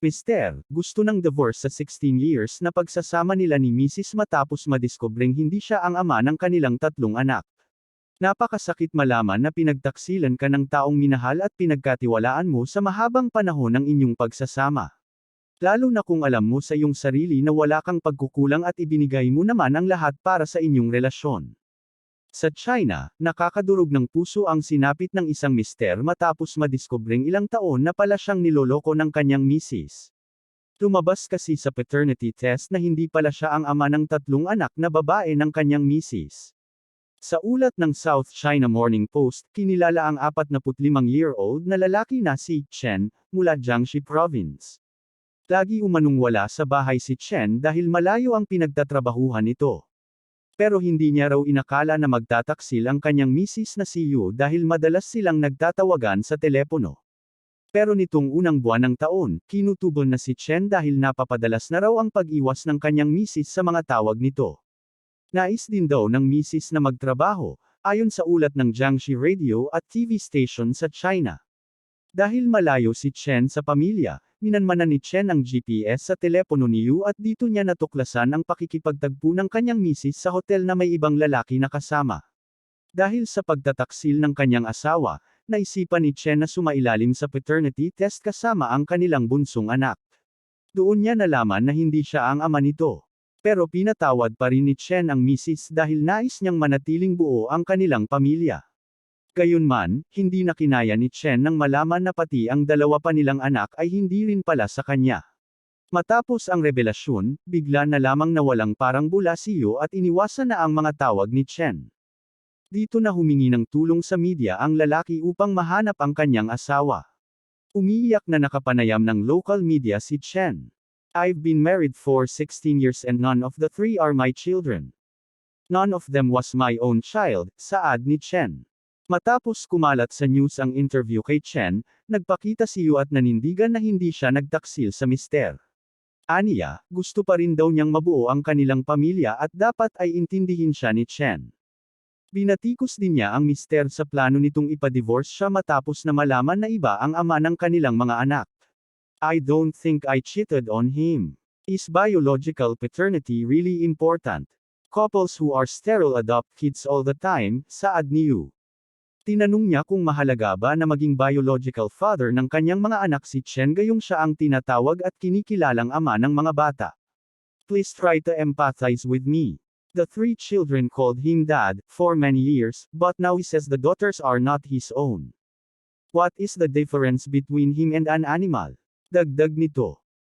Mister, gusto ng divorce sa 16 years na pagsasama nila ni Mrs. matapos madiskobring hindi siya ang ama ng kanilang tatlong anak. Napakasakit malaman na pinagtaksilan ka ng taong minahal at pinagkatiwalaan mo sa mahabang panahon ng inyong pagsasama. Lalo na kung alam mo sa iyong sarili na wala kang pagkukulang at ibinigay mo naman ang lahat para sa inyong relasyon. Sa China, nakakadurog ng puso ang sinapit ng isang mister matapos madiskobring ilang taon na pala siyang niloloko ng kanyang misis. Lumabas kasi sa paternity test na hindi pala siya ang ama ng tatlong anak na babae ng kanyang misis. Sa ulat ng South China Morning Post, kinilala ang 45-year-old na lalaki na si Chen, mula Jiangxi Province. Lagi umanong wala sa bahay si Chen dahil malayo ang pinagtatrabahuhan nito. Pero hindi niya raw inakala na magtataksil ang kanyang misis na si Yu dahil madalas silang nagtatawagan sa telepono. Pero nitong unang buwan ng taon, kinutubo na si Chen dahil napapadalas na raw ang pag-iwas ng kanyang misis sa mga tawag nito. Nais din daw ng misis na magtrabaho, ayon sa ulat ng Jiangxi Radio at TV station sa China. Dahil malayo si Chen sa pamilya, minanmanan ni Chen ang GPS sa telepono ni Yu at dito niya natuklasan ang pakikipagtagpo ng kanyang misis sa hotel na may ibang lalaki na kasama. Dahil sa pagtataksil ng kanyang asawa, naisipan ni Chen na sumailalim sa paternity test kasama ang kanilang bunsong anak. Doon niya nalaman na hindi siya ang ama nito. Pero pinatawad pa rin ni Chen ang misis dahil nais niyang manatiling buo ang kanilang pamilya. Gayunman, hindi na kinaya ni Chen nang malaman na pati ang dalawa pa nilang anak ay hindi rin pala sa kanya. Matapos ang revelasyon, bigla na lamang nawalang parang bula si Yu at iniwasan na ang mga tawag ni Chen. Dito na humingi ng tulong sa media ang lalaki upang mahanap ang kanyang asawa. Umiiyak na nakapanayam ng local media si Chen. I've been married for 16 years and none of the three are my children. None of them was my own child, saad ni Chen. Matapos kumalat sa news ang interview kay Chen, nagpakita si Yu at nanindigan na hindi siya nagtaksil sa mister. Aniya, gusto pa rin daw niyang mabuo ang kanilang pamilya at dapat ay intindihin siya ni Chen. Binatikos din niya ang mister sa plano nitong ipadivorce siya matapos na malaman na iba ang ama ng kanilang mga anak. I don't think I cheated on him. Is biological paternity really important? Couples who are sterile adopt kids all the time, saad ni Yu. Tinanong niya kung mahalaga ba na maging biological father ng kanyang mga anak si Chen gayong siya ang tinatawag at kinikilalang ama ng mga bata. Please try to empathize with me. The three children called him dad, for many years, but now he says the daughters are not his own. What is the difference between him and an animal? Dagdag nito.